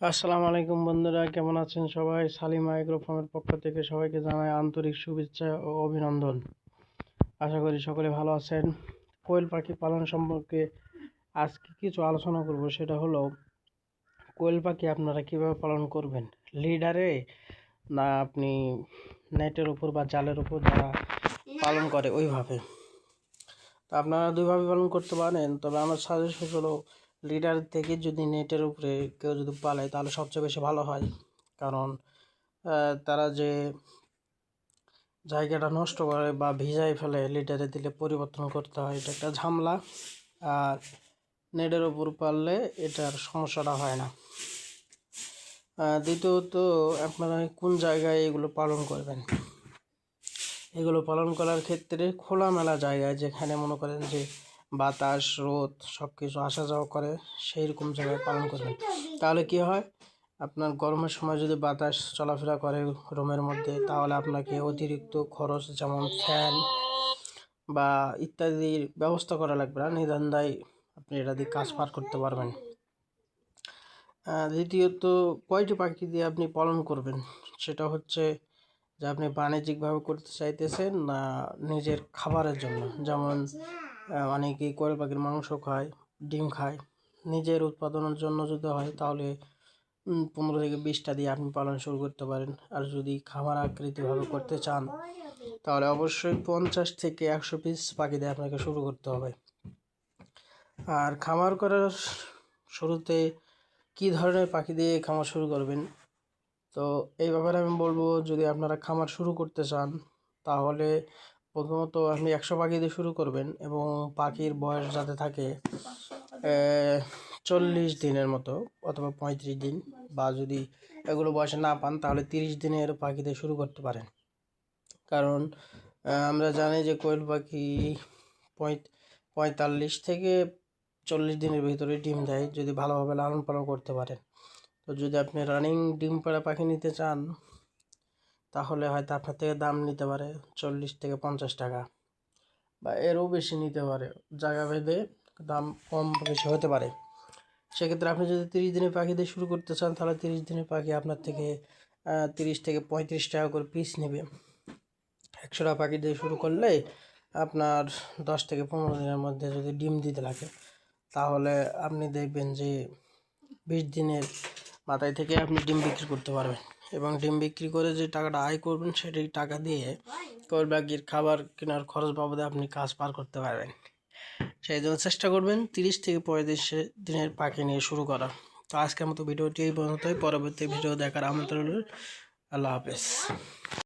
আসসালামু আলাইকুম বন্ধুরা, কেমন আছেন সবাই? সালিমা ফার্মের পক্ষ থেকে সবাইকে জানাই আন্তরিক শুভেচ্ছা ও অভিনন্দন। আশা করি সকলে ভালো আছেন। কোয়েল পাখি পালন সম্পর্কে আজকে কিছু আলোচনা করব, সেটা হলো, কোয়েল পাখি আপনারা কীভাবে পালন করবেন? লিডারে না আপনি নেটের উপর বা জালের উপর যারা পালন করে, ওইভাবে। তো আপনারা দুইভাবে পালন করতে পারেন, তবে আমার সাজেশন হলো লিডার থেকে যদি নেটের উপরে কেউ যদি পালায়, তাহলে সবচেয়ে বেশি ভালো হয়। কারণ তারা যে জায়গাটা নষ্ট করে বা ভিজাই ফেলে লিডারে দিলে পরিবর্তন করতে হয়, এটা একটা ঝামলা। আর নেটের উপর পারলে এটার সমস্যাটা হয় না। দ্বিতীয়ত, আপনারা কোন জায়গায় এগুলো পালন করবেন? এগুলো পালন করার ক্ষেত্রে খোলামেলা জায়গায়, যেখানে মনে করেন যে বাতাস, রোদ সব কিছু আসা যাওয়া করে সেই রকম জায়গায় পালন করবেন তাহলে কি হয়? আপনার গরমের সময় যদি বাতাস চলাফেরা করে রুমের মধ্যে, তাহলে আপনাকে অতিরিক্ত খরচ যেমন ফ্যান বা ইত্যাদির ব্যবস্থা করা লাগবে না। নিধান্দায় আপনি এটা দিয়ে কাজ পার করতে পারবেন। দ্বিতীয়ত, কয়টি পাখি দিয়ে আপনি পালন করবেন? সেটা হচ্ছে যে আপনি বাণিজ্যিকভাবে করতে চাইতেছেন না নিজের খাবারের জন্য? যেমন অনেকেই কোয়েল পাখির মাংস খায়, ডিম খায়। নিজের উৎপাদনের জন্য যদি হয়, তাহলে পনেরো থেকে বিশটা দিয়ে আপনি পালন শুরু করতে পারেন। আর যদি খামার আকৃতিভাবে করতে চান, তাহলে অবশ্যই পঞ্চাশ থেকে একশো পিস পাখি দিয়ে আপনাকে শুরু করতে হবে। আর খামার করার শুরুতে কী ধরনের পাখি দিয়ে খামার শুরু করবেন? তো এই ব্যাপারে আমি বলব, যদি আপনারা খামার শুরু করতে চান, তাহলে প্রথমত আপনি একশো পাখি দিয়ে শুরু করবেন এবং পাখির বয়স যাতে থাকে চল্লিশ দিনের মতো অথবা পঁয়ত্রিশ দিন বা যদি এগুলো বয়সে না পান, তাহলে তিরিশ দিনের পাখি দিয়ে শুরু করতে পারেন। কারণ আমরা জানি যে কোয়েল পাখি পঁয়তাল্লিশ থেকে চল্লিশ দিনের ভিতরে ডিম দেয়, যদি ভালোভাবে লালন পালন করতে পারেন। তো যদি আপনি রানিং ডিম পাড়া পাখি নিতে চান তাহলে হয়তো আপনার থেকে দাম নিতে পারে চল্লিশ থেকে পঞ্চাশ টাকা বা এরও বেশি নিতে পারে। জায়গা ভেদে দাম কম বেশি হতে পারে। সেক্ষেত্রে আপনি যদি তিরিশ দিনের পাখি দিয়ে শুরু করতে চান, তাহলে তিরিশ দিনের পাখি আপনার থেকে তিরিশ থেকে পঁয়ত্রিশ টাকা করে পিস নেবে। একশোটা পাখি দিয়ে শুরু করলে আপনার দশ থেকে পনেরো দিনের মধ্যে যদি ডিম দিতে লাগে, তাহলে আপনি দেখবেন যে বিশ দিনের মাথায় থেকে আপনি ডিম বিক্রি করতে পারবেন। এবং ডিম বিক্রি করে যে টাকাটা আয় করবেন, সেটি টাকা দিয়ে কোরবাগির খাবার কেনার খরচ বাবদে আপনি কাজ পার করতে পারবেন। সেই জন্য চেষ্টা করবেন তিরিশ থেকে পঁয়ত্রিশ দিনের পাখি নিয়ে শুরু করা। তো আজকের মতো ভিডিওটি এই পর্যন্তই। পরবর্তী ভিডিও দেখার আমন্ত্রণ আল্লাহ হাফেজ।